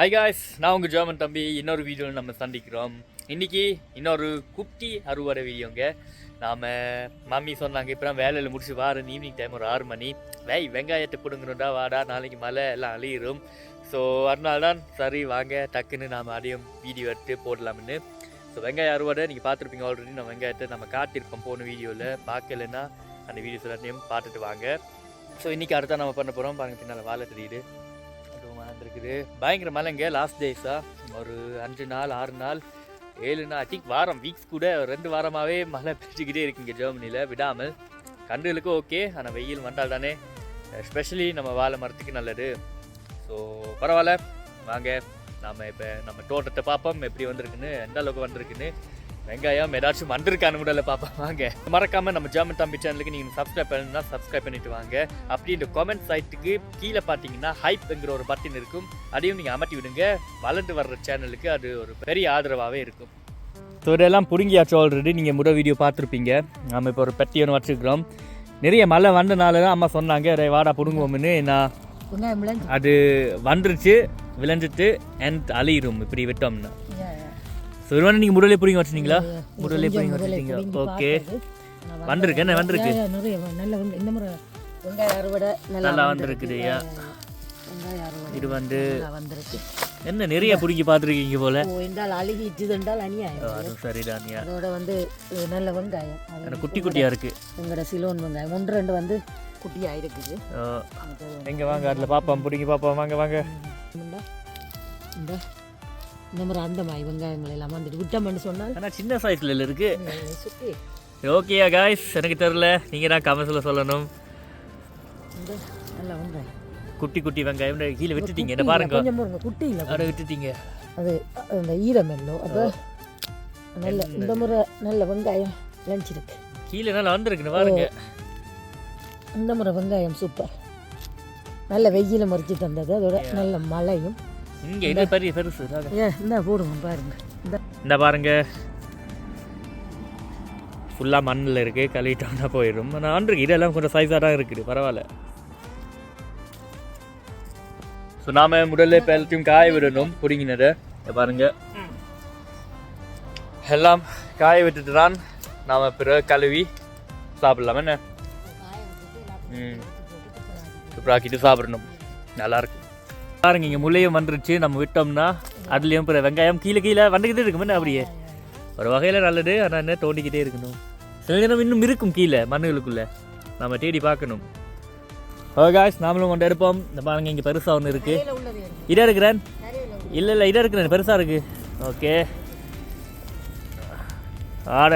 Hi guys நான் உங்கள் German தம்பி. இன்னொரு வீடியோவில் நம்ம சந்திக்கிறோம். இன்றைக்கி இன்னொரு குட்டி அறுவடை வீடியோங்க நாம் மம்மி சொன்னாங்க இப்போ வேலையில் முடிச்சு வாரம் ஈவினிங் டைம் ஒரு ஆறு மணி. வேய் வெங்காயத்தை பிடுங்கணுண்டா வாடா நாளைக்கு மழை எல்லாம் அழியிடும் ஸோ அதனால தான் சரி வாங்க டக்குன்னு நாம் அதையும் வீடியோ எடுத்து போடலாம்னு. ஸோ வெங்காய அறுவடை நீங்கள் பார்த்துருப்பீங்க ஆல்ரெடி நம்ம வெங்காயத்தை நம்ம காட்டியிருப்போம் போன வீடியோவில் பார்க்கலன்னா அந்த வீடியோஸ் எல்லாத்தையும் பார்த்துட்டு வாங்க. ஸோ இன்றைக்கி அடுத்தா நம்ம பண்ண போகிறோம் பாருங்க பின்னால் வாழை தெரியுது. இருக்குது வந்திருக்குது. பயங்கர மலைங்க லாஸ்ட் டேஸாக ஒரு அஞ்சு நாள் ஆறு நாள் ஏழு நாள் ஐ திங்க் வாரம் வீக்ஸ் கூட ஒரு ரெண்டு வாரமாகவே மழை பெஞ்சிக்கிட்டே இருக்குங்க ஜெர்மனியில் விடாமல். கண்டுகளுக்கும் ஓகே ஆனால் வெயில் வந்தால் தானே. எஸ்பெஷலி நம்ம வாழை மரத்துக்கு நல்லது. ஸோ பரவாயில்ல. வாங்க நாம் இப்போ நம்ம தோட்டத்தை பார்ப்போம் எப்படி வந்திருக்குன்னு எந்த அளவுக்கு வந்திருக்குன்னு. வெங்காயம் ஏதாச்சும் வந்திருக்கான்னு கூட பார்ப்போம் வாங்க. மறக்காம நம்ம ஜெர்மன் தம்பி சேனலுக்கு நீங்கள் சப்ஸ்கிரைப் பண்ணா சப்ஸ்கிரைப் பண்ணிட்டு வாங்க. அப்படி இந்த கமெண்ட் சைட்டுக்கு கீழே பார்த்தீங்கன்னா ஹைப்ங்கிற ஒரு பட்டன் இருக்கும். அதையும் நீங்கள் அமர்த்தி விடுங்க. வளர்ந்து வர்ற சேனலுக்கு அது ஒரு பெரிய ஆதரவாகவே இருக்கும். ஸோ இதெல்லாம் பிடுங்கியாச்சு ஆல்ரெடி நீங்கள் முதல் வீடியோ பார்த்துருப்பீங்க. நம்ம இப்போ ஒரு பெட்டி ஒன்று வச்சுருக்கிறோம். நிறைய மழை வந்தனால தான் அம்மா சொன்னாங்க "டேய், வாடா பிடுங்குவோம்னு. நான் அது வந்துருச்சு விளைஞ்சிட்டு அண்ட் அழியிரும். இப்படி விட்டோம்னா. வந்து நீங்கள் முதலே பிடிங்க வச்சுருந்தீங்களா? முதலே பிடிங்க வச்சுருக்கீங்க ஓகே வந்திருக்கு. என்ன வந்திருக்கு? நல்ல வந்து இந்த முறை வெங்காய அறுவடை நல்லா வந்திருக்குது ஐயா வெங்காய அறுவடை இது வந்து என்ன நிறைய பிடிக்கி பார்த்துருக்கீங்க போல? என்றால் அழுகிட்டு என்றால் அநியாயம். சரிதான்யா அதோட வந்து நல்ல வெங்காயம். குட்டி குட்டியாக இருக்கு. எங்களோட சிலோன் வெங்காயம். ஒன்று ரெண்டு வந்து குட்டியாக இருக்குது. எங்க வாங்க அதில் பாப்போம் பிடிங்கி பாப்போம். வாங்க வாங்க. இந்த. இந்த மாதிரி அந்த மாதிரி வெங்காயங்கள் எல்லாம் வந்துட்டு விட்டோம்னு சொன்னால் ஆனால் சின்ன சைஸ்ல இருக்கு. சுத்தி. ஓகேயா காய்ஸ் எனக்கு தெரில நீங்கள் தான் கமெண்ட்ஸில் சொல்லணும். நல்ல வெங்காயம் குட்டி குட்டி வெங்காயம் கீழே விட்டுட்டீங்க. என்ன பாருங்க. கொஞ்சம் குட்டி இல்லை. அதை விட்டுட்டீங்க. அது அந்த ஈரமெல்லோ அப்போ நல்ல இந்த முறை நல்ல வெங்காயம் விளைஞ்சிருக்கு. கீழே நல்லா வந்திருக்குன்னு பாருங்க. இந்த முறை வெங்காயம் சூப்பர் நல்ல வெயில மறிச்சு தந்தது. அதோட நல்ல மழையும். இங்கே இது பெரிய பெருசு. ஏ இந்த போடுவோம் பாருங்க. இந்த. பாருங்க. ஃபுல்லாக மண்ணில் இருக்கு. கழுவிட்டோம்னா போயிடும். நான் இதெல்லாம் கொஞ்சம் சைஸாக தான் இருக்குது. பரவாயில்ல. ஸோ நாம முதல்ல இப்போ எல்லாத்தையும் காய விடணும். பிடிங்கினதை. பாருங்க. எல்லாம் காய விட்டுட்டு தான் நாம் பிறகு கழுவி சாப்பிடலாம். என்ன? ம். சூப்பராக்கிட்டு சாப்பிடணும். நல்லா இருக்கு. பாருங்க இங்கே முள்ளையும் வந்துருச்சு. நம்ம விட்டோம்னா அதுலேயும் பிற வெங்காயம் கீழே கீழே வந்துக்கிட்டே இருக்கும். அப்படியே? ஒரு வகையில் நல்லது ஆனால் என்ன தோண்டிக்கிட்டே இருக்கணும். சில நேரம் இன்னும் இருக்கும் கீழே மண்ணுகளுக்குள்ள. நம்ம தேடி பார்க்கணும். காய்ஸ் நாமளும் கொண்டு எடுப்போம். இந்த பாருங்க இங்கே பெருசாக ஒன்று இருக்கு. கீழே உள்ளது வேணும். இதா இருக்கிறேன். இல்லை இல்லை இதா இருக்கிறேன் பெருசாக இருக்கு. ஓகே ஆட.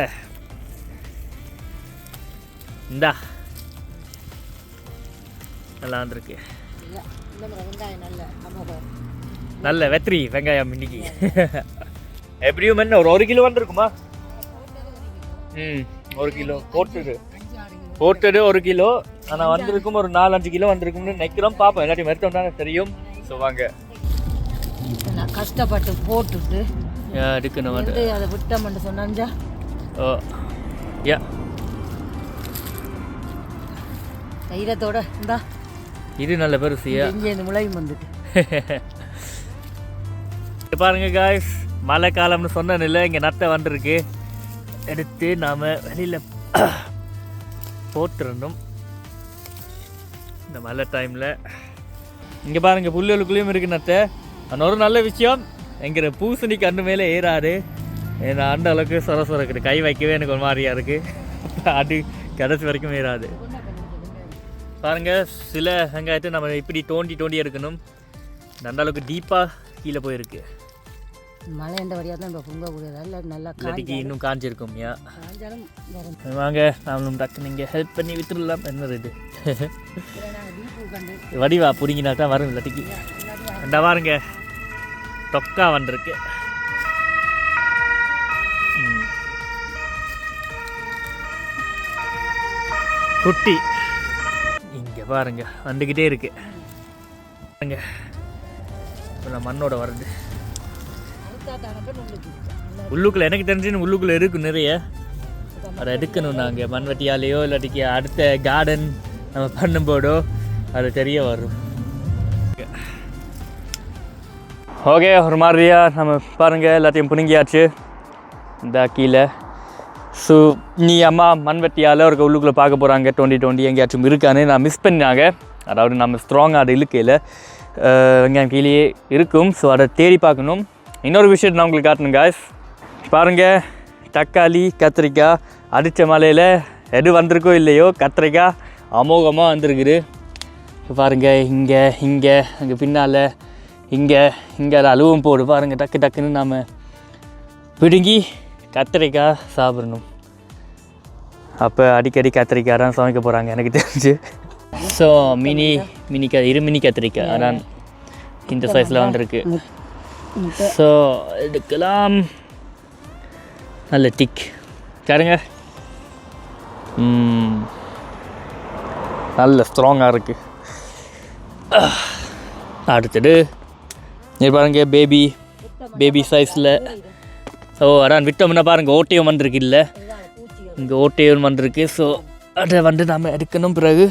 இந்தா. நல்லா வந்திருக்கு. நல்ல வெற்றி வெங்காயம் இன்னைக்கு. எப்படியும் என்ன ஒரு ஒரு கிலோ வந்திருக்குமா? ம் ஒரு கிலோ. கிலோ போட்டது ஒரு கிலோ. ஆனால் வந்திருக்கும் ஒரு நாலஞ்சு கிலோ வந்திருக்கும்னு நினைக்கிறோம். பார்ப்போம் எல்லாத்தையும் மருத்துவம் தானே தெரியும். ஸோ வாங்க. நான் கஷ்டப்பட்டு போட்டுட்டு வந்து வந்து அதை விட்டோம்னு சொன்னாஞ்சா? ஓ யா. தைரியத்தோட இந்தா. இது நல்ல பெருசியா? இங்கே இந்த முளையும் வந்துட்டு. பாருங்க காய்ஸ் மழை காலம்னு சொன்னதில்ல இங்கே நத்தை வந்திருக்கு. எடுத்து நாம் வெளியில் போட்டுறணும். இந்த மழை டைமில் இங்கே பாருங்க புல்லுகளுக்குள்ளேயும் இருக்கு நத்தை ஆனால் ஒரு நல்ல விஷயம். எங்கிற பூசணி கண்ணு மேலே ஏறாது. ஏன்னா அந்த அளவுக்கு சொர சொரக்குது. கை வைக்கவே எனக்கு ஒரு மாதிரியா இருக்குது அது கடைசி வரைக்கும் ஏறாது. பாருங்க சில வெங்காயத்தை நம்ம இப்படி தோண்டி தோண்டி எடுக்கணும். அந்த அளவுக்கு டீப்பாக கீழே போயிருக்கு. மழை எந்த வழியாக தான் இப்போ பொங்க கூடியதா இல்லை நல்லா இல்லாட்டிக்கு இன்னும் காஞ்சிருக்கும் யா. வாங்க நாமளும் டக்கு நீங்கள் ஹெல்ப் பண்ணி வித்துடலாம் என்ன இது? வடிவா பிடிங்கினா தான் வரும் இல்லாட்டிக்கு. இந்த பாருங்க தொக்கா வந்திருக்கு. குட்டி. இங்கே பாருங்க வந்துக்கிட்டே இருக்கு. பாருங்க. இப்ப மண்ணோட வருது உள்ளுக்குள்ள எனக்கு தெரிஞ்சு உள்ளுக்குள்ள இருக்கு நிறைய. அதை எடுக்கணும் நாங்கள் மண்வெட்டியாலேயோ இல்லாட்டிக்கு அடுத்த கார்டன் நம்ம பண்ணும்போதோ அது தெரிய வரும். ஓகே ஒரு மாதிரியா நம்ம பாருங்கள் எல்லாத்தையும் பிடுங்கியாச்சு. இந்த கீழே. ஸோ நீ அம்மா மண்வெட்டியால் ஒரு உள்ளுக்குள்ளே பார்க்க போகிறாங்க டுவெண்ட்டி டுவெண்ட்டி எங்கேயாச்சும் இருக்கான்னு நான் மிஸ் பண்ணாங்க அதாவது நம்ம ஸ்ட்ராங்காக அதை இழுக்கையில் வெங்காயம் கீழேயே இருக்கும். ஸோ அதை தேடி பார்க்கணும். இன்னொரு விஷயத்தை நான் உங்களுக்கு காட்டணும் காய்ஸ் பாருங்கள் தக்காளி கத்திரிக்காய் அடித்த மலையில் எது வந்திருக்கோ இல்லையோ கத்திரிக்காய் அமோகமாக வந்திருக்குது. பாருங்கள் பாருங்க இங்கே இங்கே அங்கே பின்னால் இங்கே இங்கே அது அழுவும் போடு பாருங்கள் டக்கு டக்குன்னு நாம் பிடுங்கி கத்திரிக்காய் சாப்பிடணும். அப்போ அடிக்கடி கத்திரிக்காய் தான் சமைக்க போகிறாங்க எனக்கு தெரிஞ்சு. ஸோ மினி மினி க இரு மினி கத்திரிக்காய். அதான் இந்த சைஸில் வந்திருக்கு. ஸோ எடுக்கலாம். நல்ல டிக் பாருங்க. நல்ல ஸ்ட்ராங்காக இருக்குது அடுத்தது பாருங்க பேபி பேபி சைஸில் ஓ அதான் விட்டோம்னா பாருங்கள் ஓட்டையும் வந்திருக்கு இல்லை. இங்கே ஓட்டையும் வந்திருக்கு ஸோ அதை வந்து நம்ம எடுக்கணும் பிறகு.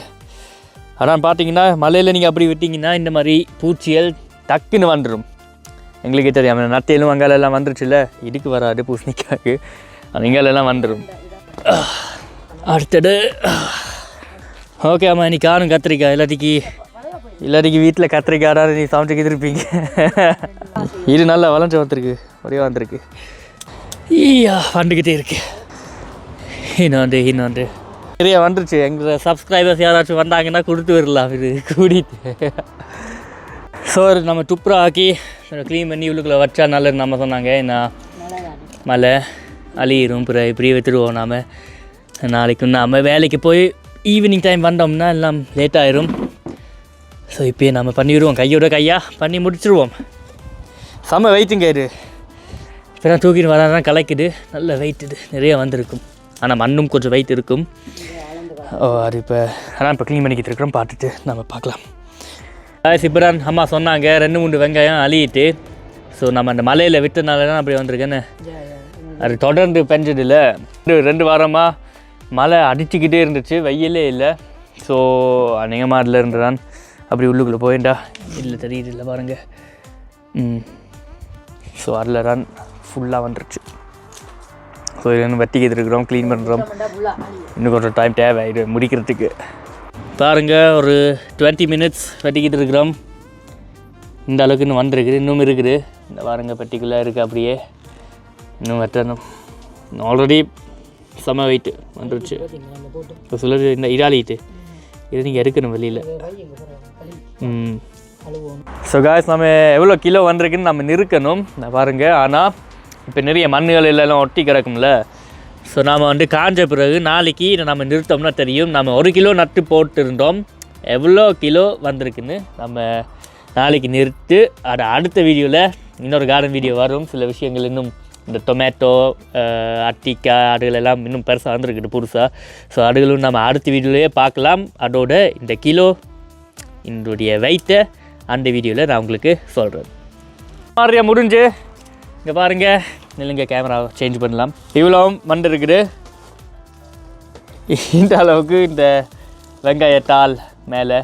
அதான் பார்த்தீங்கன்னா மலையில் நீங்கள் அப்படி விட்டிங்கன்னா இந்த மாதிரி பூச்சிகள் டக்குன்னு வந்துடும் எங்களுக்கே தெரியாமல் நத்தையிலும் அங்காலெல்லாம் வந்துருச்சுல்ல இதுக்கு வராது பூசணிக்காக்கு அது வந்துடும் அடுத்தது ஓகே அம்மா நீ காணும் கத்திரிக்காய் எல்லாத்திக்கு எல்லாத்திக்கு வீட்டில் கத்திரிக்காய் நீ சமைச்சுக்கிட்டு இருப்பீங்க. இது நல்லா வளர்ந்து வந்திருக்கு ஒரே வந்திருக்கு ஈயா வந்துக்கிட்டே இருக்கு. இன்னொன்று இன்னொன்று நிறைய வந்துருச்சு. எங்கள் சப்ஸ்கிரைபர்ஸ் யாராச்சும் வந்தாங்கன்னா கொடுத்து வரலாம் இது கூடிட்டு. ஸோ நம்ம துப்புரா ஆக்கி க்ளீன் பண்ணி உள்ளுக்குள்ளே வச்சா நல்லது நம்ம சொன்னாங்க. என்ன? மழை அழியிரும் பிற இப்படியே வித்துடுவோம் நாம். நாளைக்கு நாம் வேலைக்கு போய் ஈவினிங் டைம் வந்தோம்னா எல்லாம் லேட் ஆயிரும். ஸோ இப்போயே நம்ம பண்ணிவிடுவோம் கையோட கையாக பண்ணி முடிச்சிருவோம். செம்ம வெயிட்டுங்க இது. இப்போ தான் தூக்கிட்டு வராதான் கலைக்குது. நல்ல வெயிட் இது. நிறைய வந்திருக்கும். ஆனால் மண்ணும் கொஞ்சம் வெயிட் இருக்கும். ஓ அது இப்போ ஆனால் இப்போ க்ளீன் பண்ணிக்கிட்டு இருக்கிறோம். பார்த்துட்டு நம்ம பார்க்கலாம். சிப்ரான். அம்மா சொன்னாங்க ரெண்டு மூணு வெங்காயம் அழியிட்டு. ஸோ நம்ம அந்த மலையில் விட்டனால தான் அப்படி வந்திருக்கேன்னு. அது தொடர்ந்து பெஞ்சதில்ல. ரெண்டு ரெண்டு வாரமாக மழை அடிச்சுக்கிட்டே இருந்துச்சு. வெயிலே இல்லை. ஸோ அநேகமாக அதில் இருந்து தான் அப்படி உள்ளுக்குள்ளே போயிண்டா இல்லை தெரியுது. இல்லை பாருங்கள் ம். ஸோ அதில் தான் ஃபுல்லாக வந்துருச்சு. ஸோ இது இன்னும் வெட்டிக்கிட்டு இருக்கிறோம் க்ளீன் பண்ணுறோம் இன்னும் கொஞ்சம் டைம் தேவை இது முடிக்கிறதுக்கு. பாருங்க ஒரு டுவெண்ட்டி மினிட்ஸ் வெட்டிக்கிட்டு இருக்கிறோம். இந்த அளவுக்கு இன்னும் வந்திருக்குது இன்னும் இருக்குது. இந்த பாருங்க பெட்டிக்குள்ளே இருக்குது அப்படியே. இன்னும் வெட்டணும். ஆல்ரெடி செம வெயிட்டு வந்துருச்சு. இப்போ சொல்லுறது இந்த இடாலிட்டு இது நீங்கள் எடுக்கணும் வெளியில். ம். ஸோ காய்ஸ் நம்ம எவ்வளோ கிலோ வந்திருக்குன்னு நம்ம நிறுக்கணும். நான் பாருங்கள் ஆனால் இப்போ நிறைய மண்ணுகள் எல்லாம் ஒட்டி கிடக்கும்ல. ஸோ நாம் வந்து காஞ்ச பிறகு நாளைக்கு நம்ம நிறுத்தோம்னா தெரியும். நம்ம ஒரு கிலோ நட்டு போட்டிருந்தோம். எவ்வளோ கிலோ வந்திருக்குன்னு நம்ம நாளைக்கு நிறுத்து. அது அடுத்த வீடியோவில் இன்னொரு கார்டன் வீடியோ வரும். சில விஷயங்கள் இன்னும் இந்த டொமேட்டோ அட்டிக்காய் அதுகளெல்லாம் இன்னும் பெருசாக வந்திருக்குது புதுசாக ஸோ அதுகளும் நம்ம அடுத்த வீடியோலேயே பார்க்கலாம். அதோட இந்த கிலோ என்னுடைய வெயிட்டை அந்த வீடியோவில் நான் உங்களுக்கு சொல்கிறேன் மாதிரியாக முடிஞ்சு. இங்கே பாருங்க. நில்லுங்க கேமரா சேஞ்ச் பண்ணலாம். இவ்வளோ மண் இருக்குது. இந்த அளவுக்கு இந்த வெங்காயத்தாள் மேலே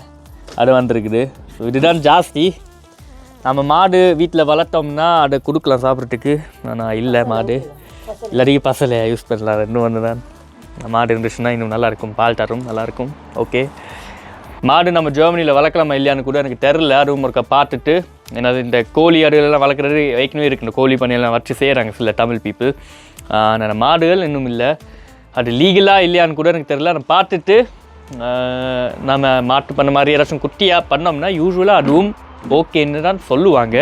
அது வந்துருக்குது ஸோ இதுதான் ஜாஸ்தி. நம்ம மாடு வீட்டில் வளர்த்தோம்னா அதை கொடுக்கலாம் சாப்பிட்றதுக்கு. ஆனால் இல்லை மாடு. இல்லாட்டி பசலை யூஸ் பண்ணலாம். ரெண்டும் ஒன்று தான். மாடு இருந்துச்சுன்னா இன்னும் நல்லாயிருக்கும் பால் தரும் நல்லாயிருக்கும் ஓகே மாடு நம்ம ஜெர்மனியில் வளர்க்கலாமா இல்லையான்னு கூட எனக்கு தெரில அதுவும் ஒருக்க பார்த்துட்டு ஏன்னா அது இந்த கோழி ஆடுகளெல்லாம் வளர்க்குறது ஏற்கனவே இருக்கு இந்த கோழி பண்ணையெல்லாம் வச்சு செய்கிறாங்க சில தமிழ் பீப்புள் ஆனால் மாடுகள் இன்னும் இல்லை. அது லீகலாக இல்லையான்னு கூட எனக்கு தெரில நான் பார்த்துட்டு நம்ம மாட்டு பண்ண மாதிரி ஏதாச்சும் குட்டியாக பண்ணோம்னா யூஸ்வலாக அதுவும் ஓகேன்னு தான் சொல்லுவாங்க.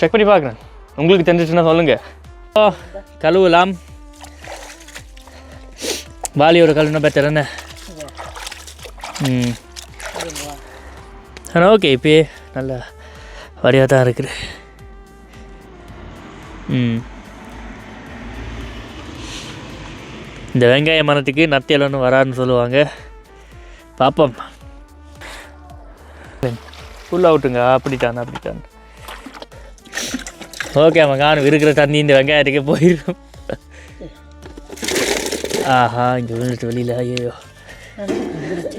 செக் பண்ணி பார்க்குறேன். உங்களுக்கு தெரிஞ்சிச்சுன்னா சொல்லுங்கள் கழுவலாம். வாலியோட கழுவுனா பெட்டர் என்ன ம். ஓகே இப்பயே. நல்ல வடிவாக தான் இருக்குது. ம். இந்த வெங்காய மரத்துக்கு நத்தியல் ஒன்று வராதுன்னு சொல்லுவாங்க. பார்ப்போம் ஃபுல்லாக விட்டுங்க அப்படித்தான் அப்படித்தான். ஓகே அவன் காணும். இருக்கிற தண்ணி இந்த வெங்காயத்துக்கே போயிடும். ஆஹா இங்கே விழுந்துட்டு வெளியில். ஐயோ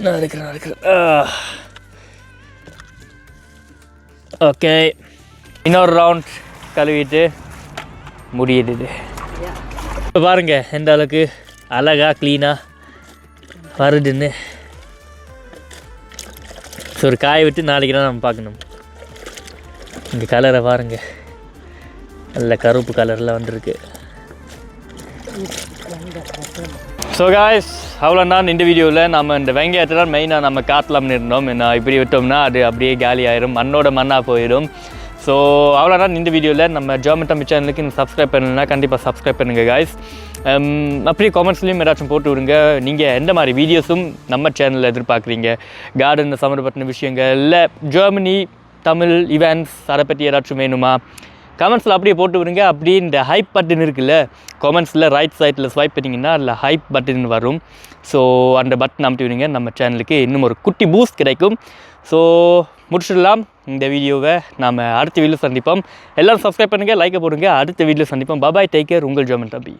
நான் இருக்கிறேன் நான் இருக்கிறேன். ஓகே இன்னொரு ரவுண்ட் கழுவிட்டு முடியுது. இப்போ பாருங்கள் எந்த அளவுக்கு அழகா க்ளீனாக வருதுன்னு. ஸோ ஒரு காய விட்டு நாளைக்கு தான் நம்ம பார்க்கணும். இந்த கலரை பாருங்கள் நல்ல கருப்பு கலரில் வந்திருக்கு. ஸோ காய்ஸ் அவ்வளோதான் இந்த வீடியோவில் நம்ம இந்த வெங்காயத்தை தான் மெயினாக நம்ம காட்டலாம்னு இருந்தோம் நான் இப்படி விட்டோம்னா அது அப்படியே காலி ஆயிரும். மண்ணோட மண்ணாக போயிடும். ஸோ அவ்வளோதான் இந்த வீடியோவில் நம்ம ஜெர்மன் சேனலுக்கு நீங்கள் சப்ஸ்கிரைப் பண்ணலைன்னா கண்டிப்பாக சப்ஸ்கிரைப் பண்ணுங்கள் காய்ஸ் um, அப்படியே காமெண்ட்ஸ்லேயும் ஏதாச்சும் போட்டு விடுங்க. நீங்கள் எந்த மாதிரி வீடியோஸும் நம்ம சேனலில் எதிர்பார்க்குறீங்க? கார்டன் சம்மந்தப்பட்ட விஷயங்கள் இல்லை ஜெர்மனி தமிழ் இவெண்ட்ஸ் அதை பற்றி ஏதாச்சும் வேணுமா? கமெண்ட்ஸில் அப்படியே போட்டு விடுங்க. அப்படியே இந்த ஹைப் பட்டன் இருக்குல்ல கமெண்ட்ஸில் ரைட் சைட்டில் ஸ்வைப் பண்ணிங்கன்னா அதில் ஹைப் பட்டன் வரும். ஸோ அந்த பட்டன் அமுட்டி விடுங்க. நம்ம சேனலுக்கு இன்னும் ஒரு குட்டி பூஸ்ட் கிடைக்கும். ஸோ முடிச்சிடலாம். இந்த வீடியோவை நாம் அடுத்த வீடியோ சந்திப்போம். எல்லோரும் சப்ஸ்கிரைப் பண்ணுங்கள் லைக்கை போடுங்க. அடுத்த வீடியோ சந்திப்போம். பாபாய் டேக் கேர் உங்கள் ஜோமன் தம்பி.